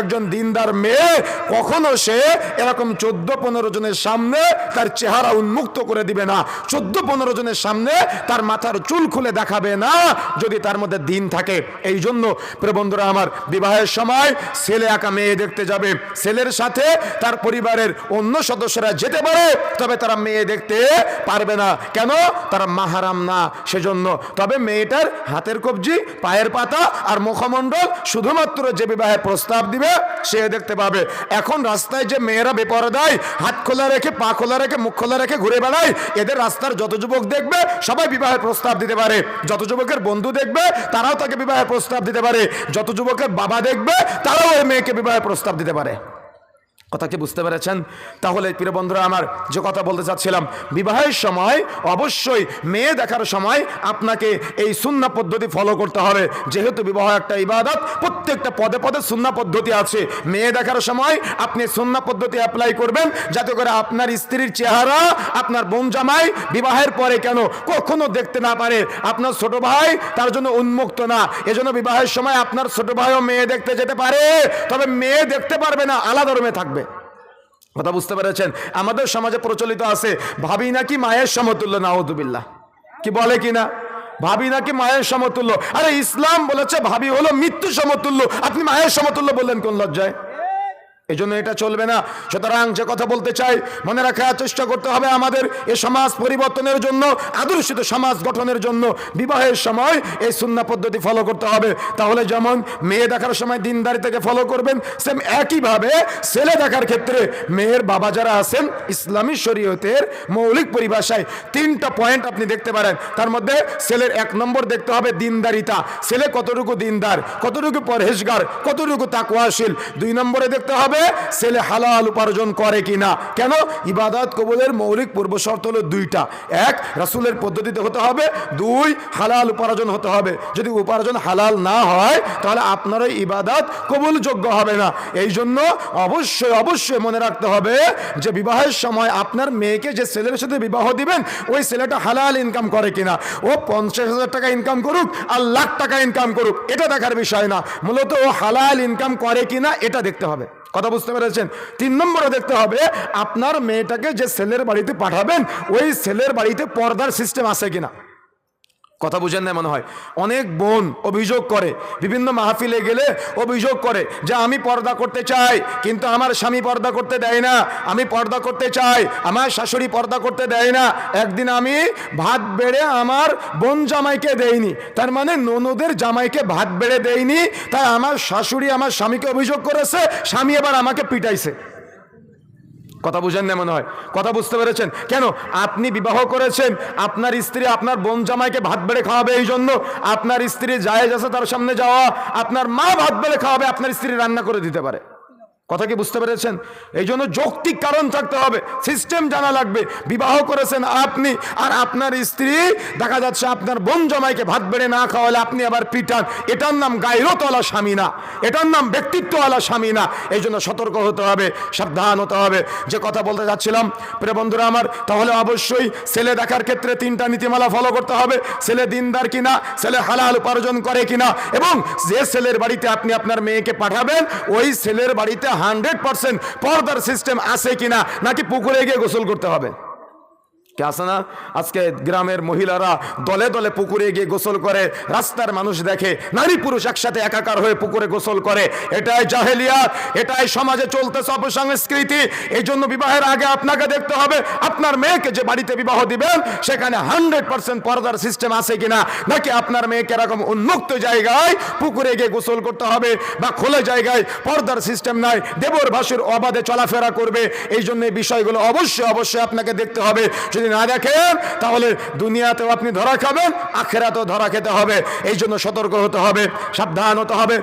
একজন দিনদার মেয়ে, কখনো সে এরকম চোদ্দ পনেরো জনের সামনে তার চেহারা উন্মুক্ত করে দিবে না। চোদ্দ পনেরো জনের সামনে তার মাথার চুল খুলে দেখাবে না, যদি তার মধ্যে দিন থাকে। এই জন্য প্রবন্ধরা আমার, বিবাহের সময় ছেলে একা মেয়ে দেখতে যাবে। ছেলের সাথে তার পরিবারের অন্য সদস্যরা যেতে পারে, তবে তারা মেয়ে দেখতে পারবে না। কেন? তারা মাহারাম না, সেজন্য। তবে মেয়েটার হাতের কবজি, পায়ের পাতা আর মুখমণ্ডল শুধুমাত্র যে বিবাহের প্রস্তাব দিবে সে দেখতে পাবে। এখন রাস্তায় যে মেয়েরা বেপরদায়, হাত খোলা রেখে, পা খোলা রেখে, মুখ খোলা রেখে ঘুরে বেড়ায়, এদের রাস্তার যত যুবক দেখবে, সবাই বিবাহের প্রস্তাব দিতে পারে। যত যুবকের বন্ধু দেখবে, তারাও তাকে বিবাহের প্রস্তাব দিতে পারে। যত যুবকের বাবা দেখবে, তারাও ওই মেয়েকে বিবাহের প্রস্তাব দিতে পারে। কথা কি বুঝতে পেরেছেন? তাহলে প্রিয় বন্ধুরা, আমার যে কথা বলতে চাচ্ছিলাম, বিবাহের সময় অবশ্যই মেয়ে দেখার সময় আপনাকে এই সুন্না পদ্ধতি ফলো করতে হবে। যেহেতু বিবাহ একটা ইবাদত, প্রত্যেকটা পদে পদে সুন্না পদ্ধতি আছে। মেয়ে দেখার সময় আপনি সুন্না পদ্ধতি অ্যাপ্লাই করবেন, যাতে করে আপনার স্ত্রীর চেহারা, আপনার বোন জামাই বিবাহের পরে কেন কখনো দেখতে না পারে। আপনার ছোট ভাই তার জন্য উন্মুক্ত না। এজন্য বিবাহের সময় আপনার ছোট ভাইও মেয়ে দেখতে যেতে পারে। তবে মেয়ে দেখতে পারবে না, আলাদা রুমে থাকবে। কথা বুঝতে পেরেছেন? আমাদের সমাজে প্রচলিত আছে, ভাবি নাকি মায়ের সমতুল্য নাউদুবিল্লাহ কি বলে কি না ভাবি নাকি মায়ের সমতুল্য। আরে ইসলাম বলেছে, ভাবি হলো মৃত্যু সমতুল্য। আপনি মায়ের সমতুল্য বললেন কোন লজ্জায়? এই জন্য এটা চলবে না। সুতরাং যে কথা বলতে চাই, মনে রাখার চেষ্টা করতে হবে আমাদের এ সমাজ পরিবর্তনের জন্য, আদর্শিত সমাজ গঠনের জন্য। বিবাহের সময় এই সুন্না পদ্ধতি ফলো করতে হবে। তাহলে যেমন মেয়ে দেখার সময় দিনদারি থেকে ফলো করবেন সেম একইভাবে ছেলে দেখার ক্ষেত্রে মেয়ের বাবা যারা আছেন, ইসলামী শরীয়তের মৌলিক পরিভাষায় তিনটা পয়েন্ট আপনি দেখতে পারেন। তার মধ্যে ছেলের এক নম্বর দেখতে হবে দিনদারিতা। ছেলে কতটুকু দিনদার, কতটুকু পরহেজগার, কতটুকু তাকুয়াশীল? দুই নম্বরে দেখতে হবে ছেলে হালাল উপার্জন করে কিনা। কেন? ইবাদত কবুলের মৌলিক পূর্ব শর্ত হলো দুইটা। এক, রাসূলের পদ্ধতিতে হতে হবে। দুই, হালাল উপার্জন হতে হবে। যদি উপার্জন হালাল না হয়, তাহলে আপনার ওই ইবাদত কবুলযোগ্য হবে না। এই জন্য অবশ্যই অবশ্যই মনে রাখতে হবে যে বিবাহের সময় আপনার মেয়েকে যে ছেলের সাথে বিবাহ দিবেন, ওই ছেলেটা হালাল ইনকাম করে কিনা। ও পঞ্চাশ হাজার টাকা ইনকাম করুক, আর লাখ টাকা ইনকাম করুক, এটা দেখার বিষয় না। মূলত ও হালাল ইনকাম করে কিনা, এটা দেখতে হবে। কথা বুঝতে পেরেছেন? তিন নম্বরে দেখতে হবে, আপনার মেয়েটাকে যে সেলের বাড়িতে পাঠাবেন, ওই সেলের বাড়িতে পর্দার সিস্টেম আছে কিনা? কথা বুঝেন না মনে হয়। অনেক বোন অভিযোগ করে, বিভিন্ন মাহফিলে গেলে অভিযোগ করে যে, আমি পর্দা করতে চাই, কিন্তু আমার স্বামী পর্দা করতে দেয় না। আমি পর্দা করতে চাই, আমার শাশুড়ি পর্দা করতে দেয় না। একদিন আমি ভাত বেড়ে আমার বোন জামাইকে দেইনি। তার মানে ননদের জামাইকে ভাত বেড়ে দেয়নি তাই আমার শাশুড়ি আমার স্বামীকে অভিযোগ করেছে, স্বামী এবার আমাকে পিটাইছে। কথা বুঝেন না মনে হয়। কথা বুঝতে পেরেছেন? কেন? আপনি বিবাহ করেছেন, আপনার স্ত্রী আপনার বোন জামাইকে ভাত বেড়ে খাওয়াবে এই জন্য। আপনার স্ত্রী যায় আছে তার সামনে যাওয়া, আপনার মা ভাত বেড়ে খাওয়াবে, আপনার স্ত্রী রান্না করে দিতে পারে। কথা কি বুঝতে পেরেছেন? এই জন্য যৌক্তিক কারণ থাকতে হবে। সিস্টেম জানা লাগবে। বিবাহ করেছেন আপনি, আর আপনার স্ত্রী, দেখা যাচ্ছে আপনার বোন জমাইকে ভাত বেড়ে না খাওয়ালে আপনি আবার পিটান। এটার নাম গাইরতওয়ালা স্বামী না। এটার নাম ব্যক্তিত্বওয়ালা স্বামী না। এই জন্য সতর্ক হতে হবে, সাবধান হতে হবে। যে কথা বলতে যাচ্ছিলাম, প্রিয় বন্ধুরা আমার, তাহলে অবশ্যই ছেলে দেখার ক্ষেত্রে তিনটা নীতিমালা ফলো করতে হবে। ছেলে দিনদার কিনা, ছেলে হালাল উপার্জন করে কিনা, এবং যে ছেলের বাড়িতে আপনি আপনার মেয়েকে পাঠাবেন, ওই ছেলের বাড়িতে হান্ড্রেড পার্সেন্ট পর্দার সিস্টেম আছে কিনা নাকি পুকুরে গিয়ে গোসল করতে হবে? কে আছে না? আজকে গ্রামের মহিলারা দলে দলে পুকুরে গিয়ে গোসল করে, রাস্তার মানুষ দেখে, নারী পুরুষ একসাথে একাকার হয়ে পুকুরে গোসল করে। এটাই জাহেলিয়াত, এটাই সমাজে চলতেছে অপসংস্কৃতি। এই জন্য বিবাহের আগে আপনাকে দেখতে হবে, আপনার মেয়েকে যে বাড়িতে বিবাহ দিবেন, সেখানে হান্ড্রেড পার্সেন্ট পর্দার সিস্টেম আছে কিনা, নাকি আপনার মেয়েকে এরকম উন্মুক্ত জায়গায় পুকুরে গিয়ে গোসল করতে হবে, বা খোলা জায়গায় পর্দার সিস্টেম নাই, দেবর ভাসুর অবাধে চলাফেরা করবে? এই জন্য এই বিষয়গুলো অবশ্যই অবশ্যই আপনাকে দেখতে হবে। যদি না দেখেন, তাহলে দুনিয়াতেও আপনি ধরা খাবেন, আখেরাতেও ধরা খেতে হবে। এই জন্য সতর্ক হতে হবে, সাবধান হতে হবে।